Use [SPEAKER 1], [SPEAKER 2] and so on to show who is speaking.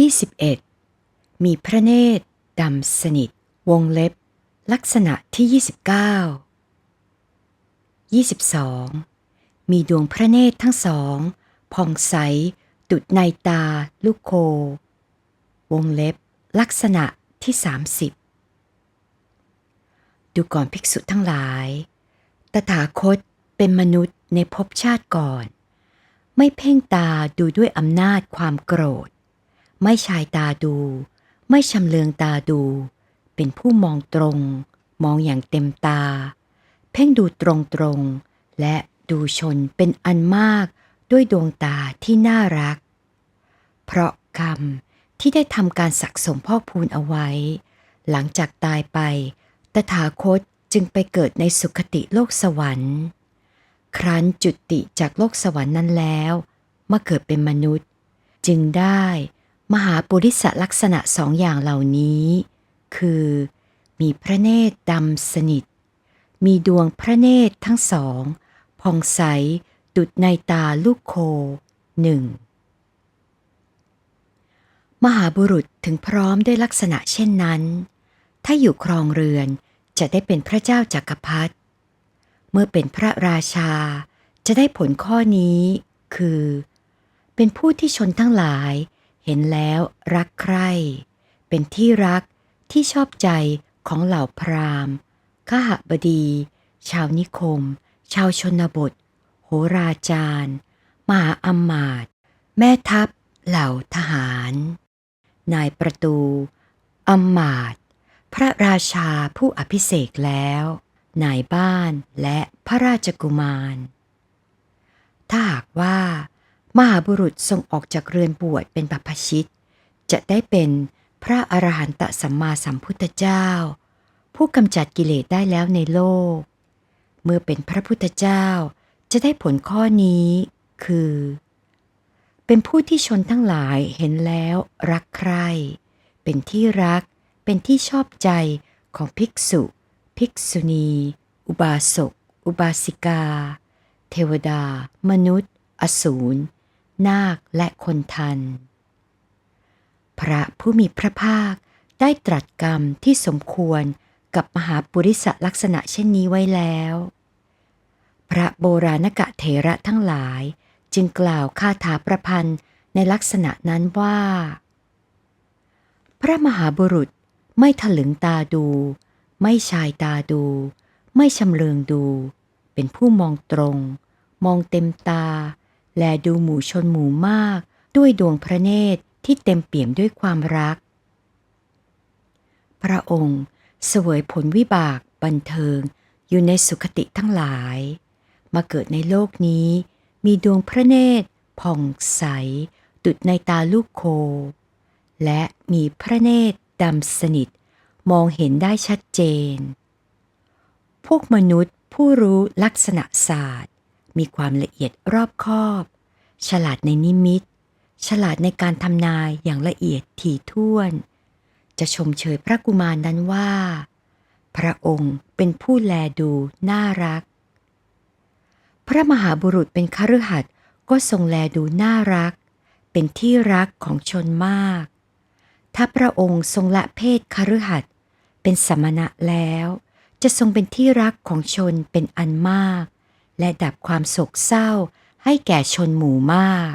[SPEAKER 1] 21 มีพระเนตรดำสนิท วงเล็บ ลักษณะที่ 29 22 มีดวงพระเนตรทั้งสองผ่องใส ดุดในตา ลูกโค วงเล็บ ลักษณะที่ 30 ดูก่อนภิกษุทั้งหลาย ตถาคตเป็นมนุษย์ในภพชาติก่อน ไม่เพ่งตาดูด้วยอำนาจความโกรธ ไม่ชายตาดู ไม่ชำเลืองตาดู เป็นผู้มองตรง มองอย่างเต็มตา เพ่งดูตรงตรงๆและดูชนเป็นอันมากด้วยดวงตาที่น่ารัก เพราะกรรมที่ได้ทำการสักสมพอกพูนเอาไว้ หลังจากตายไป ตถาคตจึงไปเกิดในสุคติโลกสวรรค์ ครั้นจุติจากโลกสวรรค์นั้นแล้ว มาเกิดเป็นมนุษย์ จึงได้ มหาปุริสลักษณะสองอย่างเหล่านี้ คือ มีพระเนตรดำสนิท มีดวงพระเนตรทั้งสองผ่องใสดุดในตาลูกโคหนึ่งมหาบุรุษถึงพร้อมด้วยลักษณะเช่นนั้น ถ้าอยู่ครองเรือนจะได้เป็นพระเจ้าจากักรพรรดิ เมื่อเป็นพระราชาจะได้ผลข้อนี้ คือ เป็นผู้ที่ชนทั้งหลาย ห็นแล้วรักใคร่ เป็นที่รักที่ชอบใจของเหล่าพราหมณ์ขหบดี ชาวนิคม ชาวชนบท โหราจารย์ มหาอำมาตย์แม่ทัพ เหล่าทหาร นายประตูอำมาตย์พระราชาผู้อภิเษกแล้ว นายบ้านและพระราชกุมาร ถ้าหากว่า มหาบุรุษทรงออกจากเรือนบวชเป็นบัพพชิต จะได้เป็นพระอรหันตสัมมาสัมพุทธเจ้า ผู้กำจัดกิเลสได้แล้วในโลก เมื่อเป็นพระพุทธเจ้าจะได้ผลข้อนี้คือ เป็นผู้ที่ชนทั้งหลายเห็นแล้วรักใคร่เป็นที่รักเป็นที่ชอบใจของภิกษุ ภิกษุณี อุบาสก อุบาสิกา เทวดา มนุษย์ อสูร นาคและคนทัน พระผู้มีพระภาคได้ตรัสกรรมที่สมควรกับมหาปุริสลักษณะเช่นนี้ไว้แล้ว พระโบราณกะเถระทั้งหลายจึงกล่าวคาถาประพันธ์ในลักษณะนั้นว่า พระมหาบุรุษไม่ถลึงตาดู ไม่ชายตาดู ไม่ชำเลืองดู เป็นผู้มองตรง มองเต็มตา แลดูหมู่ชนหมู่มาก ด้วยดวงพระเนตรที่เต็มเปี่ยมด้วยความรัก พระองค์เสวยผลวิบากบันเทิงอยู่ในสุคติทั้งหลาย มาเกิดในโลกนี้ มีดวงพระเนตรผ่องใส ดุดในตาลูกโค และมีพระเนตรดำสนิท มองเห็นได้ชัดเจน พวกมนุษย์ผู้รู้ลักษณะศาสตร์ มีความละเอียดรอบคอบ ฉลาดในนิมิต ฉลาดในการทำนายอย่างละเอียดถี่ถ้วน จะชมเชยพระกุมารนั้นว่า พระองค์เป็นผู้แลดูน่ารัก พระมหาบุรุษเป็นคฤหัสถ์ก็ทรงแลดูน่ารัก เป็นที่รักของชนมาก ถ้าพระองค์ทรงละเพศคฤหัสถ์เป็นสมณะแล้ว จะทรงเป็นที่รักของชนเป็นอันมาก และดับความโศกเศร้าให้แก่ชนหมู่มาก